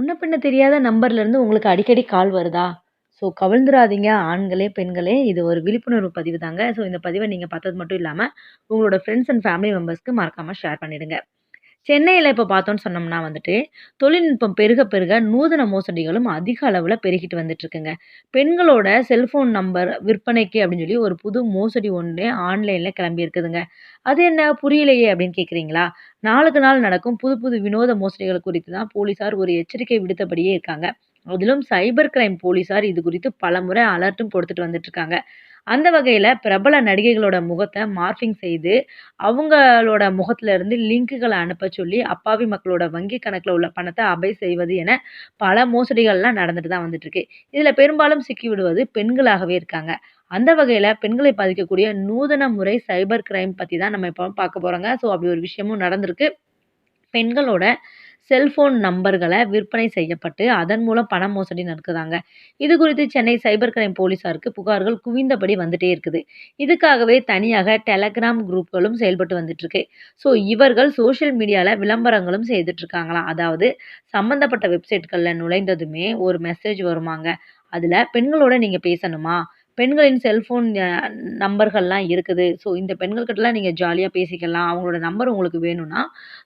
முன்ன பின்ன தெரியாத நம்பர்லேருந்து உங்களுக்கு அடிக்கடி கால் வருதா? ஸோ கவிழ்ந்துடாதீங்க ஆண்களே, பெண்களே. இது ஒரு விழிப்புணர்வு பதிவு தாங்க. ஸோ இந்த பதிவை நீங்கள் பார்த்தது மட்டும் இல்லாமல் உங்களோட ஃப்ரெண்ட்ஸ் அண்ட் ஃபேமிலி மெம்பர்ஸ்க்கு மறக்காமல் ஷேர் பண்ணிடுங்க. சென்னையில் இப்போ பார்த்தோன்னு சொன்னோம்னா வந்துட்டு, தொழில்நுட்பம் பெருக பெருக நூதன மோசடிகளும் அதிக அளவில் பெருகிட்டு வந்துட்டுருக்குங்க. பெண்களோட செல்ஃபோன் நம்பர் விற்பனைக்கு அப்படின்னு சொல்லி ஒரு புது மோசடி ஒன்று ஆன்லைனில் கிளம்பி இருக்குதுங்க. அது என்ன புரியலையே அப்படின்னு கேட்குறீங்களா? நாளுக்கு நாள் நடக்கும் புது புது வினோத மோசடிகள் குறித்து தான் போலீசார் ஒரு எச்சரிக்கை விடுத்தபடியே இருக்காங்க. அதிலும் சைபர் கிரைம் போலீசார் இது குறித்து பலமுறை அலர்ட்டும் கொடுத்துட்டு வந்துட்டுருக்காங்க. அந்த வகையில் பிரபல நடிகைகளோட முகத்தை மார்ஃபிங் செய்து, அவங்களோட முகத்திலிருந்து இருந்து அனுப்ப அனுப்பச் சொல்லி, அப்பாவி மக்களோட வங்கி கணக்கில் உள்ள பணத்தை அபை செய்வது என பல மோசடிகள்லாம் நடந்துட்டு தான் வந்துட்டுருக்கு. இதில் பெரும்பாலும் சிக்கிவிடுவது பெண்களாகவே இருக்காங்க. அந்த வகையில் பெண்களை பாதிக்கக்கூடிய நூதன முறை சைபர் கிரைம் பற்றி தான் நம்ம இப்போ பார்க்க போகிறோங்க ஸோ அப்படி ஒரு விஷயமும் நடந்திருக்கு. பெண்களோட செல்ஃபோன் நம்பர்களை விற்பனை செய்யப்பட்டு, அதன் மூலம் பண மோசடி நடக்குதாங்க. இது குறித்து சென்னை சைபர் கிரைம் போலீசாருக்கு புகார்கள் குவிந்தபடி வந்துட்டே இருக்குது. இதுக்காகவே தனியாக டெலகிராம் குரூப்களும் செயல்பட்டு வந்துட்டுருக்கு. ஸோ இவர்கள் சோஷியல் மீடியாவில் விளம்பரங்களும் செய்துட்ருக்காங்களாம் அதாவது சம்பந்தப்பட்ட வெப்சைட்களில் நுழைந்ததுமே ஒரு மெசேஜ் வருமாங்க. அதில் பெண்களோட நீங்கள் பேசணுமா? பெண்களின் செல்ஃபோன் நம்பர்கள்லாம் இருக்குது. ஸோ இந்த பெண்கள்கிட்டலாம் நீங்கள் ஜாலியாக பேசிக்கலாம். அவங்களோட நம்பர் உங்களுக்கு வேணும்னா,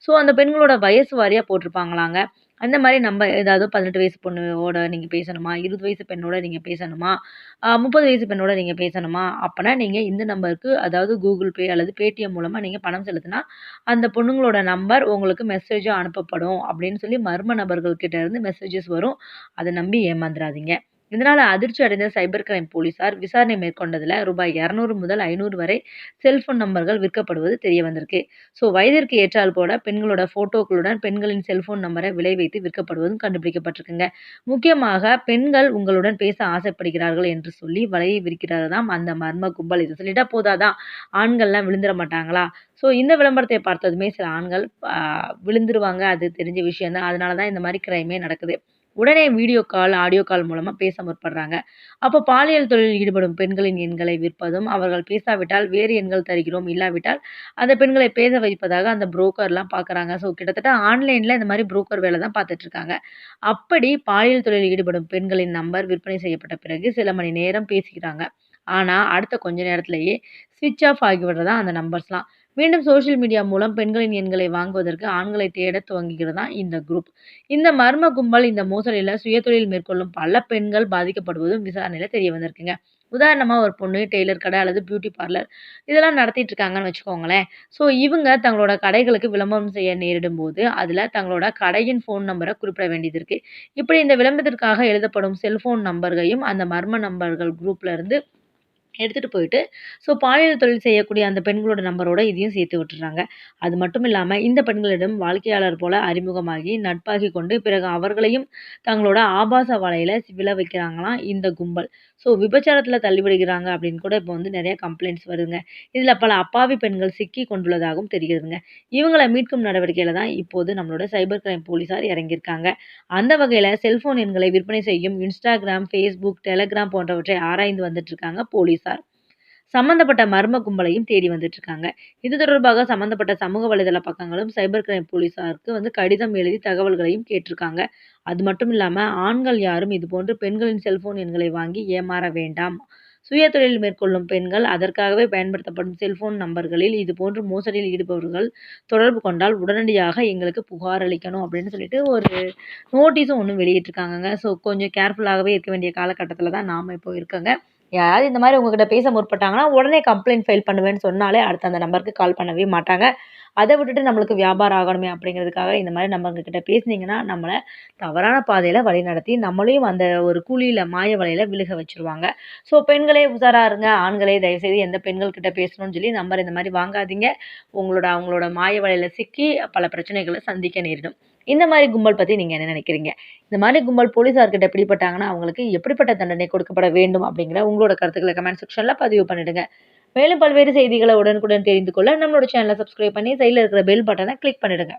ஸோ அந்த பெண்களோட வயசு வாரியாக போட்டிருப்பாங்களாங்க. அந்த மாதிரி நம்ம ஏதாவது 18 வயசு பொண்ணோட நீங்கள் பேசணுமா? 20 வயசு பெண்ணோட நீங்கள் பேசணுமா? முப்பது வயசு பெண்ணோட நீங்கள் பேசணுமா? அப்போனா நீங்கள் இந்த நம்பருக்கு அதாவது கூகுள் பே அல்லது பேடிஎம் மூலமாக நீங்கள் பணம் செலுத்தினா, அந்த பொண்ணுங்களோட நம்பர் உங்களுக்கு மெசேஜா அனுப்பப்படும் அப்படின்னு சொல்லி மர்ம நபர்கள்கிட்ட இருந்து மெசேஜஸ் வரும். அதை நம்பி ஏமாந்துடாதீங்க இதனால் அதிர்ச்சி அடைந்த சைபர் கிரைம் போலீசார் விசாரணை மேற்கொண்டதில் ரூபாய் 200 முதல் ஐநூறு வரை செல்ஃபோன் நம்பர்கள் விற்கப்படுவது தெரிய வந்திருக்கு. ஸோ வயதிற்கு ஏற்றால் போல பெண்களோட ஃபோட்டோக்களுடன் பெண்களின் செல்ஃபோன் நம்பரை விலை வைத்து விற்கப்படுவதும் கண்டுபிடிக்கப்பட்டிருக்குங்க. முக்கியமாக பெண்கள் உங்களுடன் பேச ஆசைப்படுகிறார்கள் என்று சொல்லி வலையை விரிக்கிறதாம் அந்த மர்ம கும்பல். இது சொல்லிட்டா போதாதான் ஆண்கள்லாம் விழுந்துற மாட்டாங்களா? ஸோ இந்த விளம்பரத்தை பார்த்ததுமே சில ஆண்கள் விழுந்துருவாங்க. அது தெரிஞ்ச விஷயம் தான். அதனால தான் இந்த மாதிரி கிரைமே நடக்குது. உடனே வீடியோ கால், ஆடியோ கால் மூலமாக பேச முற்படுறாங்க. அப்போ பாலியல் தொழிலில் ஈடுபடும் பெண்களின் எண்களை விற்பதும், அவர்கள் பேசாவிட்டால் வேறு எண்கள் தருகிறோம். இல்லாவிட்டால் அந்த பெண்களை பேச வைப்பதாக அந்த புரோக்கர்லாம் பார்க்குறாங்க. ஸோ கிட்டத்தட்ட ஆன்லைனில் இந்த மாதிரி புரோக்கர் வேலை தான் பார்த்துட்ருக்காங்க அப்படி பாலியல் தொழிலில் ஈடுபடும் பெண்களின் நம்பர் விற்பனை செய்யப்பட்ட பிறகு சில மணி நேரம் பேசிக்கிறாங்க ஆனால் அடுத்த கொஞ்ச நேரத்திலேயே ஸ்விட்ச் ஆஃப் ஆகிவிடுறதாம் அந்த நம்பர்ஸ்லாம். மீண்டும் சோஷியல் மீடியா மூலம் பெண்களின் எண்களை வாங்குவதற்கு ஆண்களை தேட துவங்குகிறது தான் இந்த குரூப். இந்த மர்ம கும்பல் இந்த மோசடியில் சுயதொழில் மேற்கொள்ளும் பல பெண்கள் பாதிக்கப்படுவதும் விசாரணையில் தெரிய வந்திருக்குங்க. உதாரணமாக ஒரு பொண்ணு டெய்லர் கடை அல்லது பியூட்டி பார்லர் இதெல்லாம் நடத்திட்டு இருக்காங்கன்னு வச்சுக்கோங்களேன். ஸோ இவங்க தங்களோட கடைகளுக்கு விளம்பரம் செய்ய நேரிடும்போது, அதில் தங்களோட கடையின் ஃபோன் நம்பரை குறிப்பிட வேண்டியது இருக்கு. இப்படி இந்த விளம்பரத்திற்காக எழுதப்படும் செல்ஃபோன் நம்பர்களையும் அந்த மர்ம நம்பர்கள் குரூப்ல இருந்து எடுத்துகிட்டு போயிட்டு, ஸோ பாலியல் தொழில் செய்யக்கூடிய அந்த பெண்களோட நம்பரோட இதையும் சேர்த்து விட்டுறாங்க அது மட்டும் இல்லாமல் இந்த பெண்களிடம் வாழ்க்கையாளர் போல அறிமுகமாகி, நட்பாகி கொண்டு பிறகு அவர்களையும் தங்களோட ஆபாச வலையில் விழ வைக்கிறாங்களாம் இந்த கும்பல். ஸோ விபச்சாரத்தில் தள்ளிவிடுகிறாங்க அப்படின்னு கூட இப்போ வந்து நிறைய கம்ப்ளைண்ட்ஸ் வருதுங்க. இதில் பல அப்பாவி பெண்கள் சிக்கிக் கொண்டுள்ளதாகவும் தெரிகிறதுங்க. இவங்களை மீட்கும் நடவடிக்கையில் தான் இப்போது நம்மளோட சைபர் கிரைம் போலீஸார் இறங்கியிருக்காங்க. அந்த வகையில் செல்ஃபோன் எண்களை விற்பனை செய்யும் இன்ஸ்டாகிராம், ஃபேஸ்புக், டெலகிராம் போன்றவற்றை ஆராய்ந்து வந்துட்டு இருக்காங்க போலீஸ் சம்பந்தப்பட்ட மர்ம கும்பலையும் தேடி வந்துட்டுருக்காங்க. இது தொடர்பாக சம்பந்தப்பட்ட சமூக வலைதள பக்கங்களும் சைபர் கிரைம் போலீசாருக்கு வந்து கடிதம் எழுதி தகவல்களையும் கேட்டிருக்காங்க. அது மட்டும் இல்லாமல் ஆண்கள் யாரும் இதுபோன்று பெண்களின் செல்ஃபோன் எண்களை வாங்கி ஏமாற வேண்டாம். சுயதொழில் மேற்கொள்ளும் பெண்கள் அதற்காகவே பயன்படுத்தப்படும் செல்ஃபோன் நம்பர்களில் இதுபோன்று மோசடியில் ஈடுபவர்கள் தொடர்பு கொண்டால் உடனடியாக எங்களுக்கு புகார் அளிக்கணும் அப்படின்னு சொல்லிட்டு ஒரு நோட்டீஸும் ஒன்று வெளியிட்டிருக்காங்கங்க. ஸோ கொஞ்சம் கேர்ஃபுல்லாகவே இருக்க வேண்டிய காலகட்டத்தில் தான் நாம் இப்போ இருக்கோங்க. யாராவது இந்த மாதிரி உங்ககிட்ட பேச முற்பட்டாங்கன்னா, உடனே கம்ப்ளைண்ட் ஃபைல் பண்ணுவேன்னு சொன்னாலே அடுத்து அந்த நம்பருக்கு கால் பண்ணவே மாட்டாங்க. அதை விட்டுட்டு நம்மளுக்கு வியாபாரம் ஆகணுமே அப்படிங்கிறதுக்காக இந்த மாதிரி நம்மக்கிட்ட கிட்ட பேசுனீங்கன்னா, நம்மளை தவறான பாதையில வழிநடத்தி நம்மளையும் அந்த ஒரு கூலியில் மாய வலையில் விழுக வச்சுருவாங்க. ஸோ பெண்களே உசாராக இருங்க. ஆண்களே தயவுசெய்து எந்த பெண்கள்கிட்ட பேசணும்னு சொல்லி நம்பர் இந்த மாதிரி வாங்காதீங்க. உங்களோட அவங்களோட மாய வலையில் சிக்கி பல பிரச்சனைகளை சந்திக்க நேரிடும். இந்த மாதிரி கும்பல் பத்தி நீங்க என்ன நினைக்கிறீங்க? இந்த மாதிரி கும்பல் போலீசார்கிட்ட பிடிப்பட்டாங்கன்னா அவங்களுக்கு எப்படிப்பட்ட தண்டனை கொடுக்கப்பட வேண்டும் அப்படிங்கிற உங்களோட கருத்துக்களை கமெண்ட் செக்ஷன்ல பதிவு பண்ணிடுங்க. மேலும் பல்வேறு செய்திகளை உடனுக்குடன் தெரிந்து கொள்ள நம்மளோட சேனலை சப்ஸ்கிரைப் பண்ணி சைடுல இருக்கிற பெல் பட்டனை கிளிக் பண்ணிடுங்க.